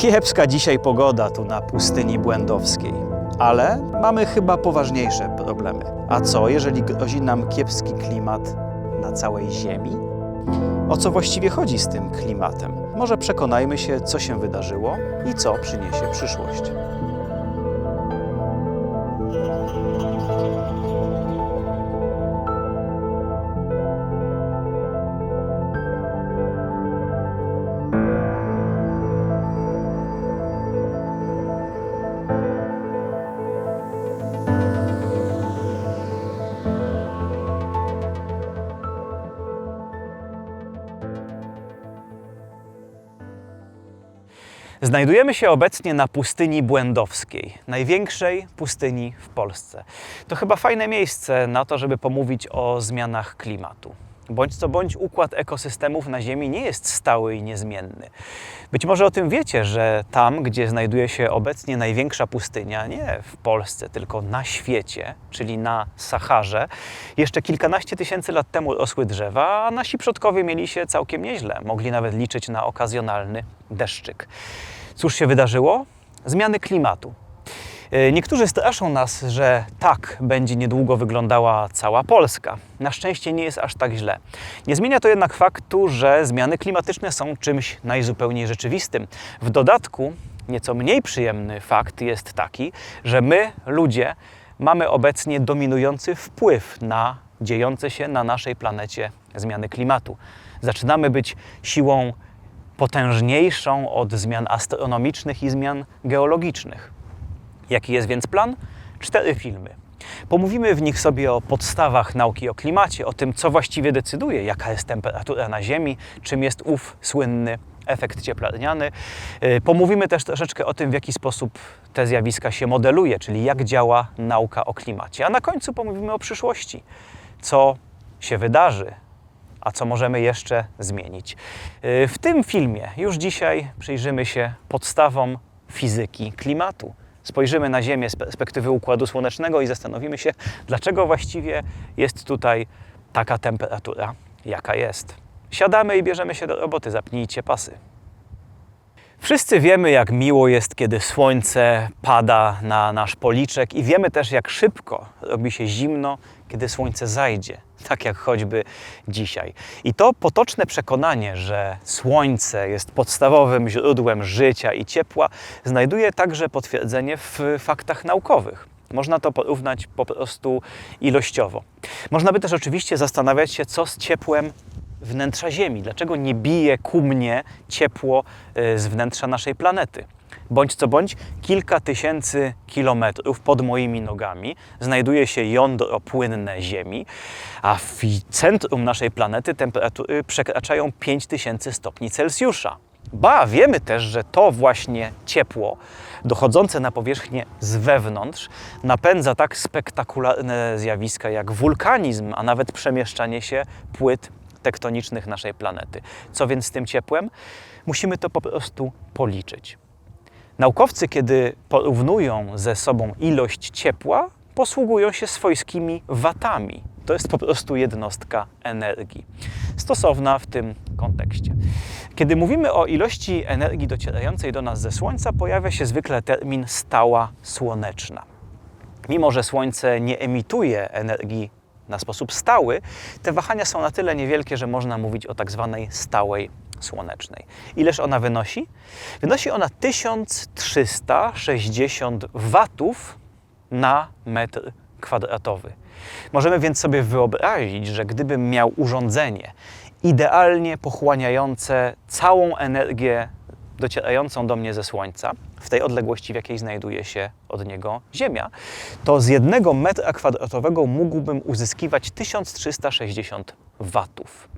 Kiepska dzisiaj pogoda tu na pustyni błędowskiej, ale mamy chyba poważniejsze problemy. A co, jeżeli grozi nam kiepski klimat na całej Ziemi? O co właściwie chodzi z tym klimatem? Może przekonajmy się, co się wydarzyło i co przyniesie przyszłość. Znajdujemy się obecnie na pustyni błędowskiej, największej pustyni w Polsce. To chyba fajne miejsce na to, żeby pomówić o zmianach klimatu. Bądź co bądź układ ekosystemów na Ziemi nie jest stały i niezmienny. Być może o tym wiecie, że tam, gdzie znajduje się obecnie największa pustynia, nie w Polsce, tylko na świecie, czyli na Saharze, jeszcze kilkanaście tysięcy lat temu rosły drzewa, a nasi przodkowie mieli się całkiem nieźle. Mogli nawet liczyć na okazjonalny deszczyk. Cóż się wydarzyło? Zmiany klimatu. E, Niektórzy straszą nas, że tak będzie niedługo wyglądała cała Polska. Na szczęście nie jest aż tak źle. Nie zmienia to jednak faktu, że zmiany klimatyczne są czymś najzupełniej rzeczywistym. W dodatku, nieco mniej przyjemny fakt jest taki, że my, ludzie, mamy obecnie dominujący wpływ na dziejące się na naszej planecie zmiany klimatu. Zaczynamy być siłą potężniejszą od zmian astronomicznych i zmian geologicznych. Jaki jest więc plan? Cztery filmy. Pomówimy w nich sobie o podstawach nauki o klimacie, o tym, co właściwie decyduje, jaka jest temperatura na Ziemi, czym jest ów słynny efekt cieplarniany. Yy, Pomówimy też troszeczkę o tym, w jaki sposób te zjawiska się modeluje, czyli jak działa nauka o klimacie. A na końcu pomówimy o przyszłości, co się wydarzy, a co możemy jeszcze zmienić. Yy, W tym filmie już dzisiaj przyjrzymy się podstawom fizyki klimatu. Spojrzymy na Ziemię z perspektywy Układu Słonecznego i zastanowimy się, dlaczego właściwie jest tutaj taka temperatura, jaka jest. Siadamy i bierzemy się do roboty, zapnijcie pasy. Wszyscy wiemy, jak miło jest, kiedy słońce pada na nasz policzek, i wiemy też, jak szybko robi się zimno, kiedy słońce zajdzie, tak jak choćby dzisiaj. I to potoczne przekonanie, że słońce jest podstawowym źródłem życia i ciepła, znajduje także potwierdzenie w faktach naukowych. Można to porównać po prostu ilościowo. Można by też oczywiście zastanawiać się, co z ciepłem wnętrza Ziemi. Dlaczego nie bije ku mnie ciepło y, z wnętrza naszej planety? Bądź co bądź, kilka tysięcy kilometrów pod moimi nogami znajduje się jądro płynne Ziemi, a w centrum naszej planety temperatury przekraczają 5000 stopni Celsjusza. Ba, wiemy też, że to właśnie ciepło dochodzące na powierzchnię z wewnątrz napędza tak spektakularne zjawiska jak wulkanizm, a nawet przemieszczanie się płyt tektonicznych naszej planety. Co więc z tym ciepłem? Musimy to po prostu policzyć. Naukowcy, kiedy porównują ze sobą ilość ciepła, posługują się swojskimi watami. To jest po prostu jednostka energii, stosowna w tym kontekście. Kiedy mówimy o ilości energii docierającej do nas ze Słońca, pojawia się zwykle termin stała słoneczna. Mimo, że Słońce nie emituje energii na sposób stały, te wahania są na tyle niewielkie, że można mówić o tak zwanej stałej słonecznej. Ileż ona wynosi? Wynosi ona 1360 watów na metr kwadratowy. Możemy więc sobie wyobrazić, że gdybym miał urządzenie idealnie pochłaniające całą energię docierającą do mnie ze Słońca, w tej odległości, w jakiej znajduje się od niego Ziemia, to z jednego metra kwadratowego mógłbym uzyskiwać 1360 watów.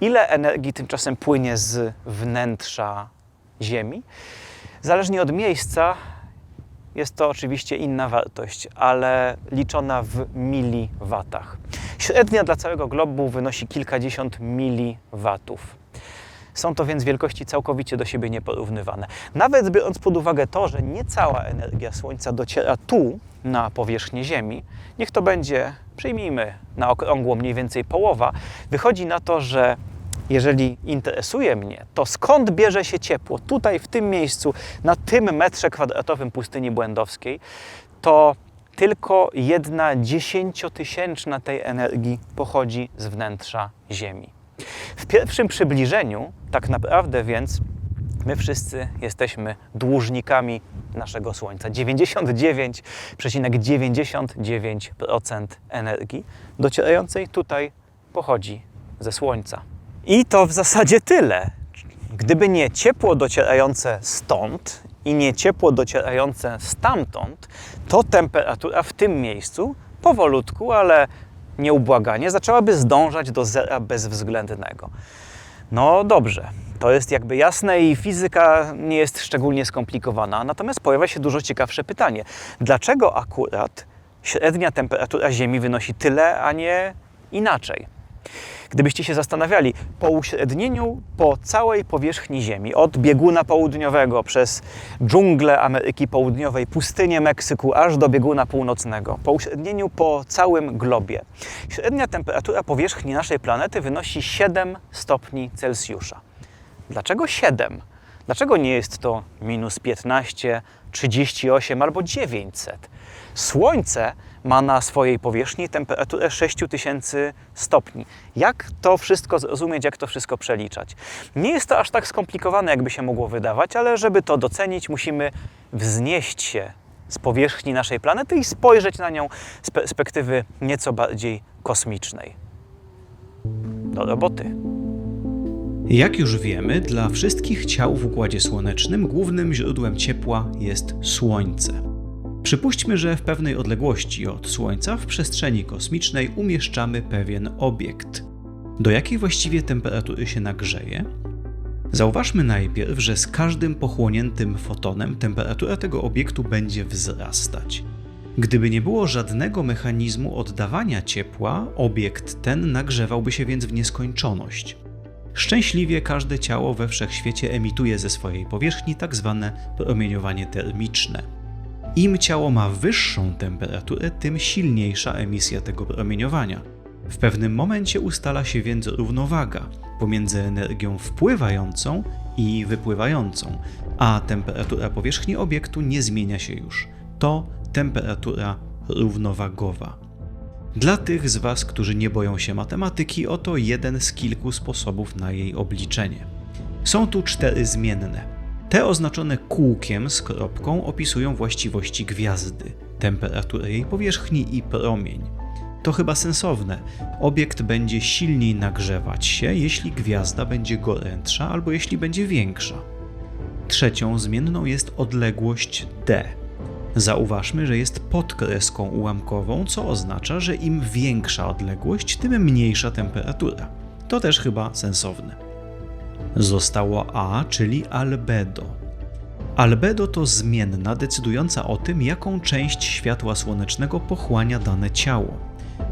Ile energii tymczasem płynie z wnętrza Ziemi? Zależnie od miejsca jest to oczywiście inna wartość, ale liczona w miliwatach. Średnia dla całego globu wynosi kilkadziesiąt miliwatów. Są to więc wielkości całkowicie do siebie nieporównywane. Nawet biorąc pod uwagę to, że nie cała energia Słońca dociera tu, na powierzchnię Ziemi, niech to będzie, przyjmijmy na okrągło mniej więcej połowa, wychodzi na to, że jeżeli interesuje mnie, to skąd bierze się ciepło tutaj, w tym miejscu, na tym metrze kwadratowym pustyni błędowskiej, to tylko jedna dziesięciotysięczna tej energii pochodzi z wnętrza Ziemi. W pierwszym przybliżeniu, tak naprawdę więc, my wszyscy jesteśmy dłużnikami naszego Słońca. 99,99% energii docierającej tutaj pochodzi ze Słońca. I to w zasadzie tyle. Gdyby nie ciepło docierające stąd i nie ciepło docierające stamtąd, to temperatura w tym miejscu powolutku, ale nieubłaganie zaczęłaby zdążać do zera bezwzględnego. No dobrze, to jest jakby jasne i fizyka nie jest szczególnie skomplikowana. Natomiast pojawia się dużo ciekawsze pytanie. Dlaczego akurat średnia temperatura Ziemi wynosi tyle, a nie inaczej? Gdybyście się zastanawiali, po uśrednieniu po całej powierzchni Ziemi, od bieguna południowego przez dżunglę Ameryki Południowej, pustynię Meksyku, aż do bieguna północnego, po uśrednieniu po całym globie, średnia temperatura powierzchni naszej planety wynosi 7 stopni Celsjusza. Dlaczego 7? Dlaczego nie jest to minus 15, 38 albo 900? Słońce ma na swojej powierzchni temperaturę 6000 stopni. Jak to wszystko zrozumieć, jak to wszystko przeliczać? Nie jest to aż tak skomplikowane, jakby się mogło wydawać, ale żeby to docenić, musimy wznieść się z powierzchni naszej planety i spojrzeć na nią z perspektywy nieco bardziej kosmicznej. Do roboty. Jak już wiemy, dla wszystkich ciał w Układzie Słonecznym głównym źródłem ciepła jest Słońce. Przypuśćmy, że w pewnej odległości od Słońca w przestrzeni kosmicznej umieszczamy pewien obiekt. Do jakiej właściwie temperatury się nagrzeje? Zauważmy najpierw, że z każdym pochłoniętym fotonem temperatura tego obiektu będzie wzrastać. Gdyby nie było żadnego mechanizmu oddawania ciepła, obiekt ten nagrzewałby się więc w nieskończoność. Szczęśliwie każde ciało we wszechświecie emituje ze swojej powierzchni tak zwane promieniowanie termiczne. Im ciało ma wyższą temperaturę, tym silniejsza emisja tego promieniowania. W pewnym momencie ustala się więc równowaga pomiędzy energią wpływającą i wypływającą, a temperatura powierzchni obiektu nie zmienia się już. To temperatura równowagowa. Dla tych z Was, którzy nie boją się matematyki, oto jeden z kilku sposobów na jej obliczenie. Są tu cztery zmienne. Te oznaczone kółkiem z kropką opisują właściwości gwiazdy, temperaturę jej powierzchni i promień. To chyba sensowne. Obiekt będzie silniej nagrzewać się, jeśli gwiazda będzie gorętsza albo jeśli będzie większa. Trzecią zmienną jest odległość d. Zauważmy, że jest pod kreską ułamkową, co oznacza, że im większa odległość, tym mniejsza temperatura. To też chyba sensowne. Zostało A, czyli albedo. Albedo to zmienna decydująca o tym, jaką część światła słonecznego pochłania dane ciało.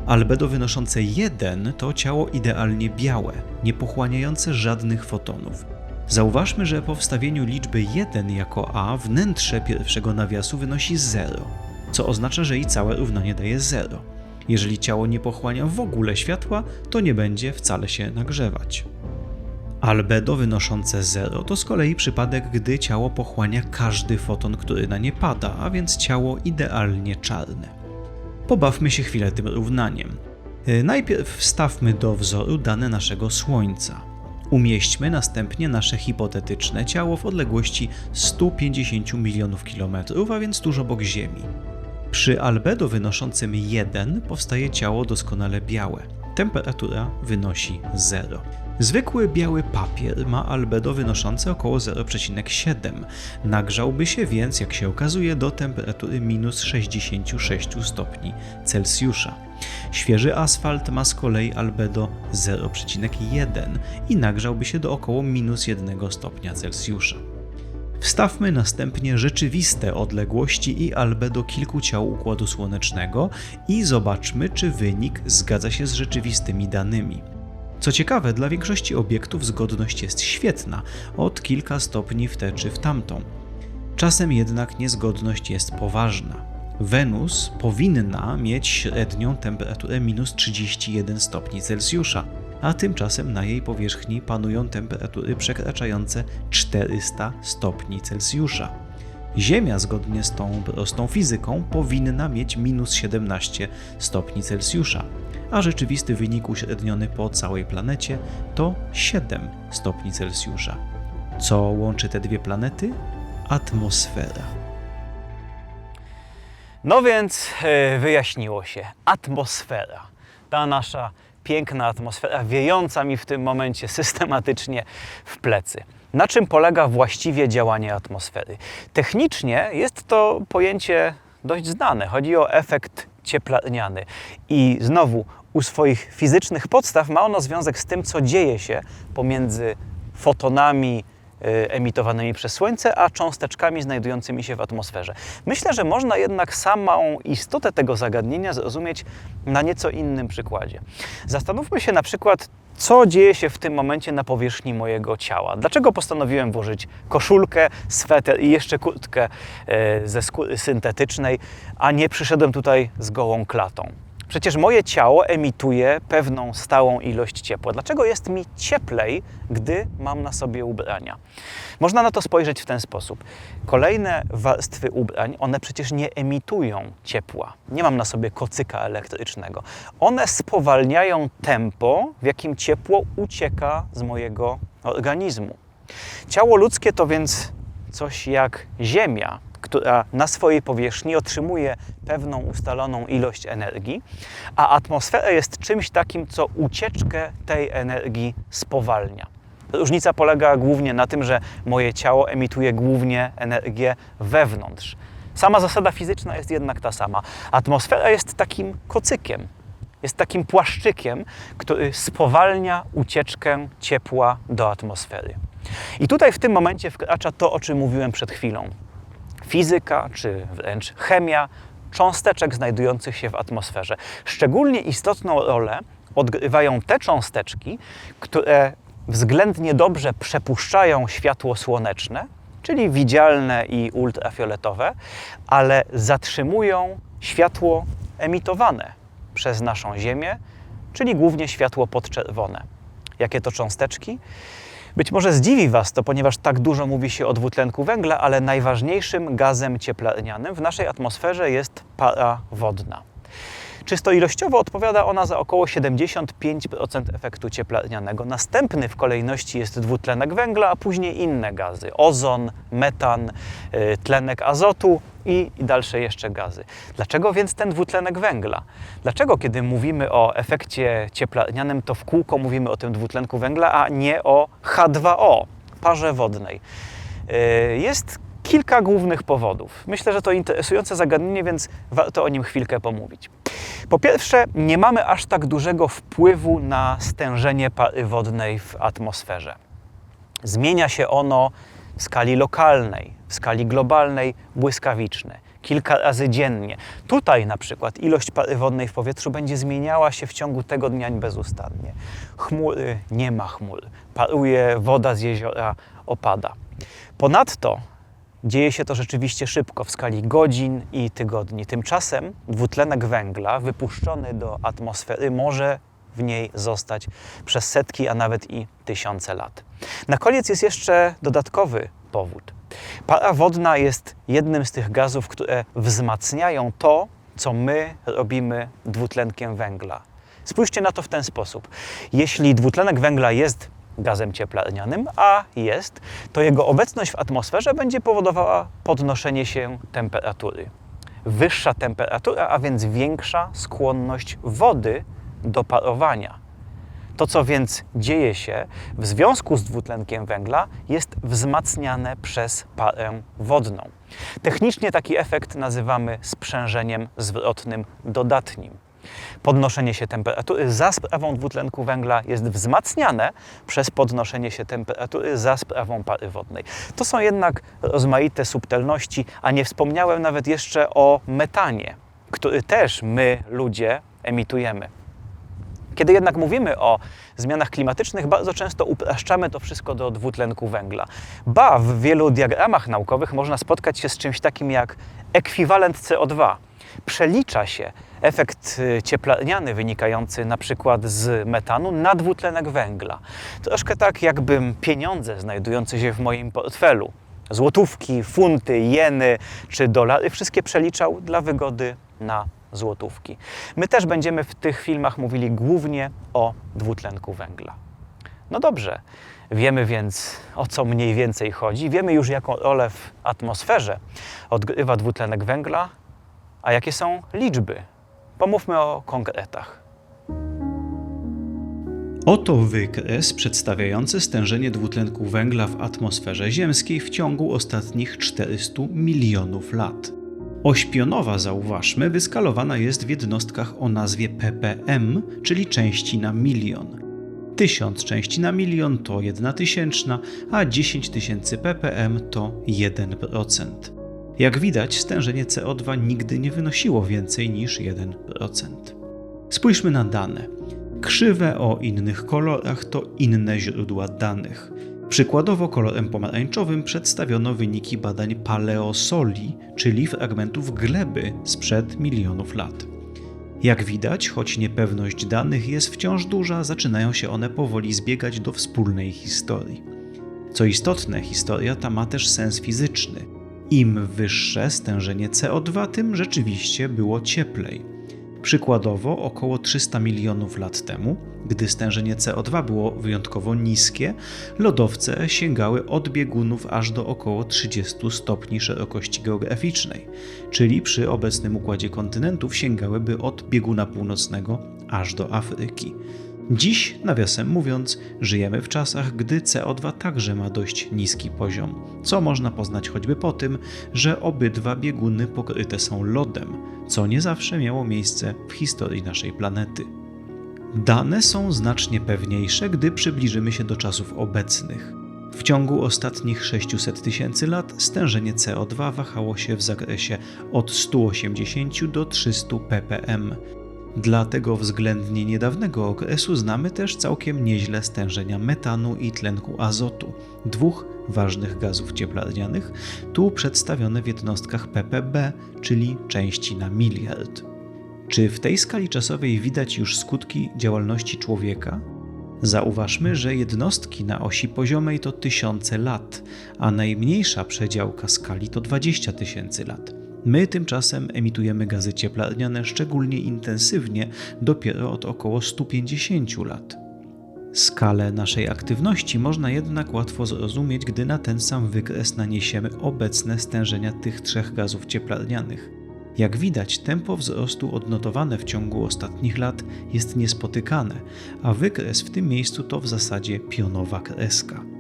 Albedo wynoszące 1 to ciało idealnie białe, nie pochłaniające żadnych fotonów. Zauważmy, że po wstawieniu liczby 1 jako a wnętrze pierwszego nawiasu wynosi 0, co oznacza, że i całe równanie daje 0. Jeżeli ciało nie pochłania w ogóle światła, to nie będzie wcale się nagrzewać. Albedo wynoszące 0 to z kolei przypadek, gdy ciało pochłania każdy foton, który na nie pada, a więc ciało idealnie czarne. Pobawmy się chwilę tym równaniem. Najpierw wstawmy do wzoru dane naszego Słońca. Umieśćmy następnie nasze hipotetyczne ciało w odległości 150 milionów kilometrów, a więc tuż obok Ziemi. Przy albedo wynoszącym 1 powstaje ciało doskonale białe. Temperatura wynosi 0. Zwykły biały papier ma albedo wynoszące około 0,7. Nagrzałby się więc, jak się okazuje, do temperatury minus 66 stopni Celsjusza. Świeży asfalt ma z kolei albedo 0,1 i nagrzałby się do około minus 1 stopnia Celsjusza. Wstawmy następnie rzeczywiste odległości i albedo kilku ciał Układu Słonecznego i zobaczmy, czy wynik zgadza się z rzeczywistymi danymi. Co ciekawe, dla większości obiektów zgodność jest świetna, od kilka stopni w tę czy w tamtą. Czasem jednak niezgodność jest poważna. Wenus powinna mieć średnią temperaturę minus 31 stopni Celsjusza, a tymczasem na jej powierzchni panują temperatury przekraczające 400 stopni Celsjusza. Ziemia, zgodnie z tą prostą fizyką, powinna mieć minus 17 stopni Celsjusza, a rzeczywisty wynik uśredniony po całej planecie to 7 stopni Celsjusza. Co łączy te dwie planety? Atmosfera. No więc e, wyjaśniło się. Atmosfera. Ta nasza piękna atmosfera, wiejąca mi w tym momencie systematycznie w plecy. Na czym polega właściwie działanie atmosfery? Technicznie jest to pojęcie dość znane. Chodzi o efekt cieplarniany. I znowu, u swoich fizycznych podstaw ma ono związek z tym, co dzieje się pomiędzy fotonami emitowanymi przez Słońce, a cząsteczkami znajdującymi się w atmosferze. Myślę, że można jednak samą istotę tego zagadnienia zrozumieć na nieco innym przykładzie. Zastanówmy się na przykład, co dzieje się w tym momencie na powierzchni mojego ciała. Dlaczego postanowiłem włożyć koszulkę, sweter i jeszcze kurtkę e, ze skóry syntetycznej, a nie przyszedłem tutaj z gołą klatą? Przecież moje ciało emituje pewną stałą ilość ciepła. Dlaczego jest mi cieplej, gdy mam na sobie ubrania? Można na to spojrzeć w ten sposób. Kolejne warstwy ubrań, one przecież nie emitują ciepła. Nie mam na sobie kocyka elektrycznego. One spowalniają tempo, w jakim ciepło ucieka z mojego organizmu. Ciało ludzkie to więc coś jak Ziemia, która na swojej powierzchni otrzymuje pewną ustaloną ilość energii, a atmosfera jest czymś takim, co ucieczkę tej energii spowalnia. Różnica polega głównie na tym, że moje ciało emituje głównie energię wewnątrz. Sama zasada fizyczna jest jednak ta sama. Atmosfera jest takim kocykiem, jest takim płaszczykiem, który spowalnia ucieczkę ciepła do atmosfery. I tutaj w tym momencie wkracza to, o czym mówiłem przed chwilą. Fizyka, czy wręcz chemia cząsteczek znajdujących się w atmosferze. Szczególnie istotną rolę odgrywają te cząsteczki, które względnie dobrze przepuszczają światło słoneczne, czyli widzialne i ultrafioletowe, ale zatrzymują światło emitowane przez naszą Ziemię, czyli głównie światło podczerwone. Jakie to cząsteczki? Być może zdziwi Was to, ponieważ tak dużo mówi się o dwutlenku węgla, ale najważniejszym gazem cieplarnianym w naszej atmosferze jest para wodna. Czysto ilościowo odpowiada ona za około 75% efektu cieplarnianego. Następny w kolejności jest dwutlenek węgla, a później inne gazy: ozon, metan, y, tlenek azotu i, dalsze jeszcze gazy. Dlaczego więc ten dwutlenek węgla? Dlaczego, kiedy mówimy o efekcie cieplarnianym, to w kółko mówimy o tym dwutlenku węgla, a nie o H2O, parze wodnej? Y, Jest kilka głównych powodów. Myślę, że to interesujące zagadnienie, więc warto o nim chwilkę pomówić. Po pierwsze, nie mamy aż tak dużego wpływu na stężenie pary wodnej w atmosferze. Zmienia się ono w skali lokalnej, w skali globalnej błyskawicznie, kilka razy dziennie. Tutaj na przykład ilość pary wodnej w powietrzu będzie zmieniała się w ciągu tego dnia bezustannie. Chmury, nie ma chmur, paruje woda z jeziora, opada. Ponadto Dzieje się to rzeczywiście szybko, w skali godzin i tygodni. Tymczasem dwutlenek węgla wypuszczony do atmosfery może w niej zostać przez setki, a nawet i tysiące lat. Na koniec jest jeszcze dodatkowy powód. Para wodna jest jednym z tych gazów, które wzmacniają to, co my robimy dwutlenkiem węgla. Spójrzcie na to w ten sposób. Jeśli dwutlenek węgla jest gazem cieplarnianym, a jest, to jego obecność w atmosferze będzie powodowała podnoszenie się temperatury. Wyższa temperatura, a więc większa skłonność wody do parowania. To, co więc dzieje się w związku z dwutlenkiem węgla, jest wzmacniane przez parę wodną. Technicznie taki efekt nazywamy sprzężeniem zwrotnym dodatnim. Podnoszenie się temperatury za sprawą dwutlenku węgla jest wzmacniane przez podnoszenie się temperatury za sprawą pary wodnej. To są jednak rozmaite subtelności, a nie wspomniałem nawet jeszcze o metanie, który też my, ludzie, emitujemy. Kiedy jednak mówimy o zmianach klimatycznych, bardzo często upraszczamy to wszystko do dwutlenku węgla. Ba, w wielu diagramach naukowych można spotkać się z czymś takim jak ekwiwalent CO2, Przelicza się efekt y, cieplarniany wynikający na przykład z metanu na dwutlenek węgla. Troszkę tak, jakbym pieniądze znajdujące się w moim portfelu, złotówki, funty, jeny czy dolary, wszystkie przeliczał dla wygody na złotówki. My też będziemy w tych filmach mówili głównie o dwutlenku węgla. No dobrze, wiemy więc o co mniej więcej chodzi, wiemy już jaką rolę w atmosferze odgrywa dwutlenek węgla, a jakie są liczby. Pomówmy o konkretach. Oto wykres przedstawiający stężenie dwutlenku węgla w atmosferze ziemskiej w ciągu ostatnich 400 milionów lat. Oś pionowa, zauważmy, wyskalowana jest w jednostkach o nazwie ppm, czyli części na milion. Tysiąc części na milion to jedna tysięczna, a 10 tysięcy ppm to 1%. Jak widać, stężenie CO2 nigdy nie wynosiło więcej niż 1%. Spójrzmy na dane. Krzywe o innych kolorach to inne źródła danych. Przykładowo kolorem pomarańczowym przedstawiono wyniki badań paleosoli, czyli fragmentów gleby sprzed milionów lat. Jak widać, choć niepewność danych jest wciąż duża, zaczynają się one powoli zbiegać do wspólnej historii. Co istotne, historia ta ma też sens fizyczny. Im wyższe stężenie CO2, tym rzeczywiście było cieplej. Przykładowo, około 300 milionów lat temu, gdy stężenie CO2 było wyjątkowo niskie, lodowce sięgały od biegunów aż do około 30 stopni szerokości geograficznej, czyli przy obecnym układzie kontynentów sięgałyby od bieguna północnego aż do Afryki. Dziś, nawiasem mówiąc, żyjemy w czasach, gdy CO2 także ma dość niski poziom, co można poznać choćby po tym, że obydwa bieguny pokryte są lodem, co nie zawsze miało miejsce w historii naszej planety. Dane są znacznie pewniejsze, gdy przybliżymy się do czasów obecnych. W ciągu ostatnich 600 tysięcy lat stężenie CO2 wahało się w zakresie od 180 do 300 ppm. Dla tego względnie niedawnego okresu znamy też całkiem nieźle stężenia metanu i tlenku azotu, dwóch ważnych gazów cieplarnianych, tu przedstawione w jednostkach ppb, czyli części na miliard. Czy w tej skali czasowej widać już skutki działalności człowieka? Zauważmy, że jednostki na osi poziomej to tysiące lat, a najmniejsza przedziałka skali to 20 tysięcy lat. My tymczasem emitujemy gazy cieplarniane szczególnie intensywnie dopiero od około 150 lat. Skalę naszej aktywności można jednak łatwo zrozumieć, gdy na ten sam wykres naniesiemy obecne stężenia tych trzech gazów cieplarnianych. Jak widać, tempo wzrostu odnotowane w ciągu ostatnich lat jest niespotykane, a wykres w tym miejscu to w zasadzie pionowa kreska.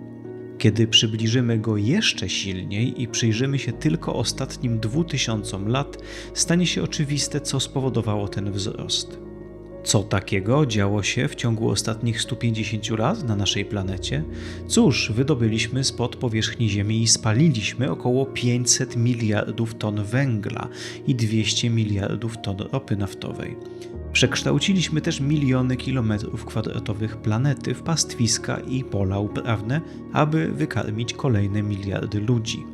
Kiedy przybliżymy go jeszcze silniej i przyjrzymy się tylko ostatnim 2000 lat, stanie się oczywiste, co spowodowało ten wzrost. Co takiego działo się w ciągu ostatnich 150 lat na naszej planecie? Cóż, wydobyliśmy spod powierzchni Ziemi i spaliliśmy około 500 miliardów ton węgla i 200 miliardów ton ropy naftowej. Przekształciliśmy też miliony kilometrów kwadratowych planety w pastwiska i pola uprawne, aby wykarmić kolejne miliardy ludzi.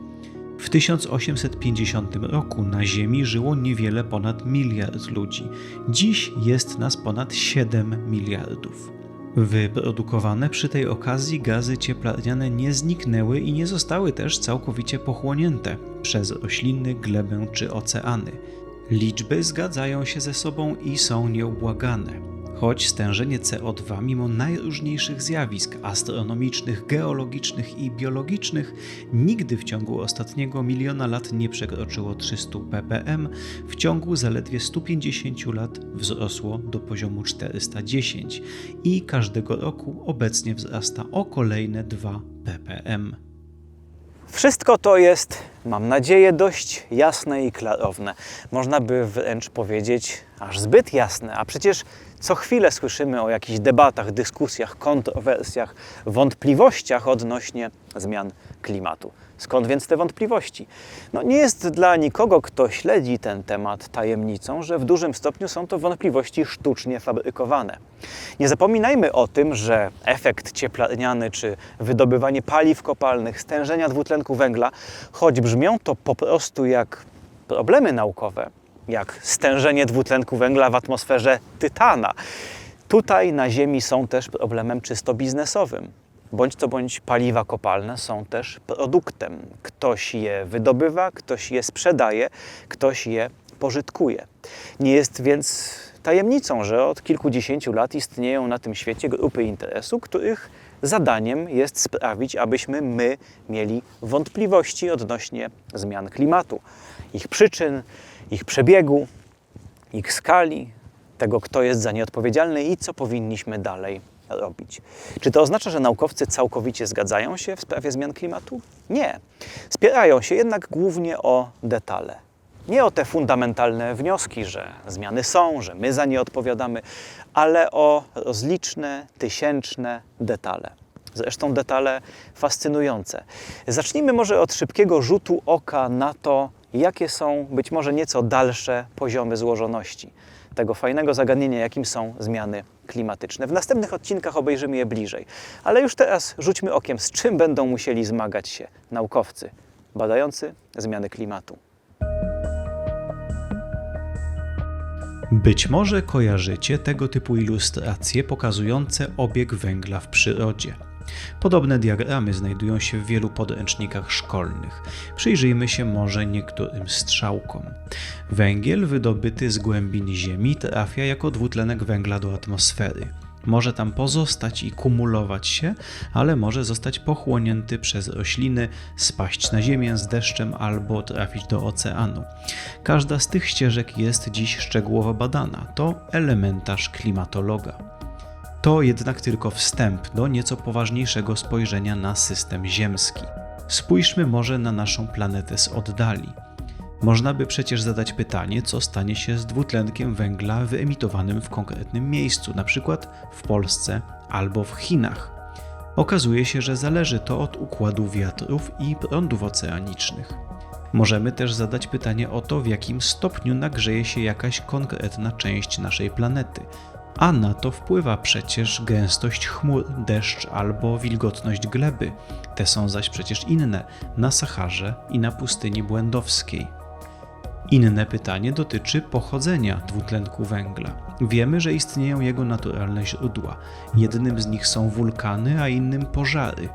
W 1850 roku na Ziemi żyło niewiele ponad miliard ludzi. Dziś jest nas ponad 7 miliardów. Wyprodukowane przy tej okazji gazy cieplarniane nie zniknęły i nie zostały też całkowicie pochłonięte przez rośliny, glebę czy oceany. Liczby zgadzają się ze sobą i są nieubłagane. Choć stężenie CO2, mimo najróżniejszych zjawisk astronomicznych, geologicznych i biologicznych, nigdy w ciągu ostatniego miliona lat nie przekroczyło 300 ppm, w ciągu zaledwie 150 lat wzrosło do poziomu 410 i każdego roku obecnie wzrasta o kolejne 2 ppm. Wszystko to jest, mam nadzieję, dość jasne i klarowne. Można by wręcz powiedzieć, aż zbyt jasne, a przecież co chwilę słyszymy o jakichś debatach, dyskusjach, kontrowersjach, wątpliwościach odnośnie zmian klimatu. Skąd więc te wątpliwości? No nie jest dla nikogo, kto śledzi ten temat tajemnicą, że w dużym stopniu są to wątpliwości sztucznie fabrykowane. Nie zapominajmy o tym, że efekt cieplarniany czy wydobywanie paliw kopalnych, stężenia dwutlenku węgla, choć brzmią to po prostu jak problemy naukowe, jak stężenie dwutlenku węgla w atmosferze tytana. Tutaj na Ziemi są też problemem czysto biznesowym. Bądź to bądź paliwa kopalne są też produktem. Ktoś je wydobywa, ktoś je sprzedaje, ktoś je pożytkuje. Nie jest więc tajemnicą, że od kilkudziesięciu lat istnieją na tym świecie grupy interesu, których zadaniem jest sprawić, abyśmy my mieli wątpliwości odnośnie zmian klimatu, ich przyczyn, ich przebiegu, ich skali, tego, kto jest za nie odpowiedzialny i co powinniśmy dalej robić. Czy to oznacza, że naukowcy całkowicie zgadzają się w sprawie zmian klimatu? Nie. Spierają się jednak głównie o detale. Nie o te fundamentalne wnioski, że zmiany są, że my za nie odpowiadamy, ale o rozliczne, tysięczne detale. Zresztą detale fascynujące. Zacznijmy może od szybkiego rzutu oka na to, jakie są być może nieco dalsze poziomy złożoności tego fajnego zagadnienia, jakim są zmiany klimatyczne. W następnych odcinkach obejrzymy je bliżej, ale już teraz rzućmy okiem, z czym będą musieli zmagać się naukowcy badający zmiany klimatu. Być może kojarzycie tego typu ilustracje pokazujące obieg węgla w przyrodzie. Podobne diagramy znajdują się w wielu podręcznikach szkolnych. Przyjrzyjmy się może niektórym strzałkom. Węgiel wydobyty z głębin Ziemi trafia jako dwutlenek węgla do atmosfery. Może tam pozostać i kumulować się, ale może zostać pochłonięty przez rośliny, spaść na ziemię z deszczem albo trafić do oceanu. Każda z tych ścieżek jest dziś szczegółowo badana. To elementarz klimatologa. To jednak tylko wstęp do nieco poważniejszego spojrzenia na system ziemski. Spójrzmy może na naszą planetę z oddali. Można by przecież zadać pytanie, co stanie się z dwutlenkiem węgla wyemitowanym w konkretnym miejscu, przykład w Polsce albo w Chinach. Okazuje się, że zależy to od układu wiatrów i prądów oceanicznych. Możemy też zadać pytanie o to, w jakim stopniu nagrzeje się jakaś konkretna część naszej planety, a na to wpływa przecież gęstość chmur, deszcz albo wilgotność gleby. Te są zaś przecież inne na Saharze i na pustyni błędowskiej. Inne pytanie dotyczy pochodzenia dwutlenku węgla. Wiemy, że istnieją jego naturalne źródła. Jednym z nich są wulkany, a innym pożary.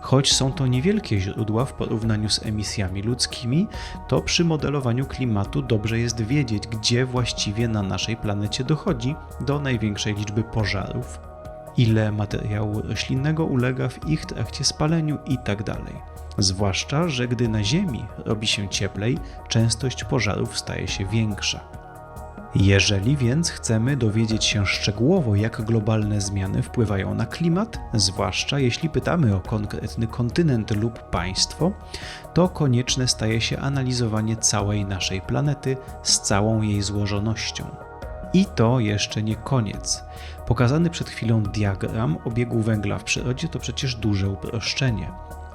Choć są to niewielkie źródła w porównaniu z emisjami ludzkimi, to przy modelowaniu klimatu dobrze jest wiedzieć, gdzie właściwie na naszej planecie dochodzi do największej liczby pożarów, ile materiału roślinnego ulega w ich trakcie spaleniu itd. Zwłaszcza, że gdy na Ziemi robi się cieplej, częstość pożarów staje się większa. Jeżeli więc chcemy dowiedzieć się szczegółowo, jak globalne zmiany wpływają na klimat, zwłaszcza jeśli pytamy o konkretny kontynent lub państwo, to konieczne staje się analizowanie całej naszej planety z całą jej złożonością. I to jeszcze nie koniec. Pokazany przed chwilą diagram obiegu węgla w przyrodzie to przecież duże uproszczenie.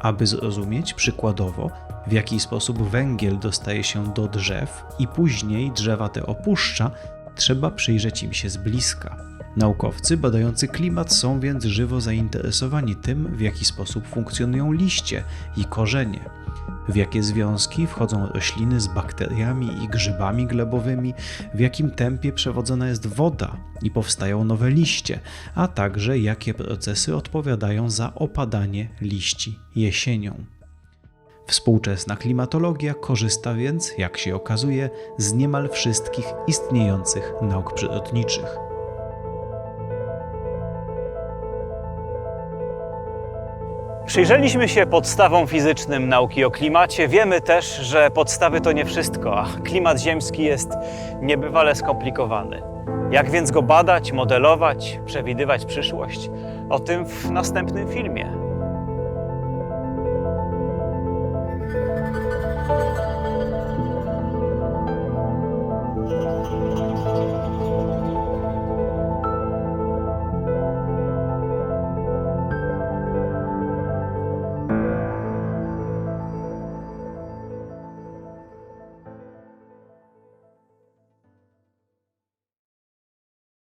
Aby zrozumieć przykładowo, w jaki sposób węgiel dostaje się do drzew i później drzewa te opuszcza, trzeba przyjrzeć im się z bliska. Naukowcy badający klimat są więc żywo zainteresowani tym, w jaki sposób funkcjonują liście i korzenie, w jakie związki wchodzą rośliny z bakteriami i grzybami glebowymi, w jakim tempie przewodzona jest woda i powstają nowe liście, a także jakie procesy odpowiadają za opadanie liści jesienią. Współczesna klimatologia korzysta więc, jak się okazuje, z niemal wszystkich istniejących nauk przyrodniczych. Przyjrzeliśmy się podstawom fizycznym nauki o klimacie. Wiemy też, że podstawy to nie wszystko, a klimat ziemski jest niebywale skomplikowany. Jak więc go badać, modelować, przewidywać przyszłość? O tym w następnym filmie.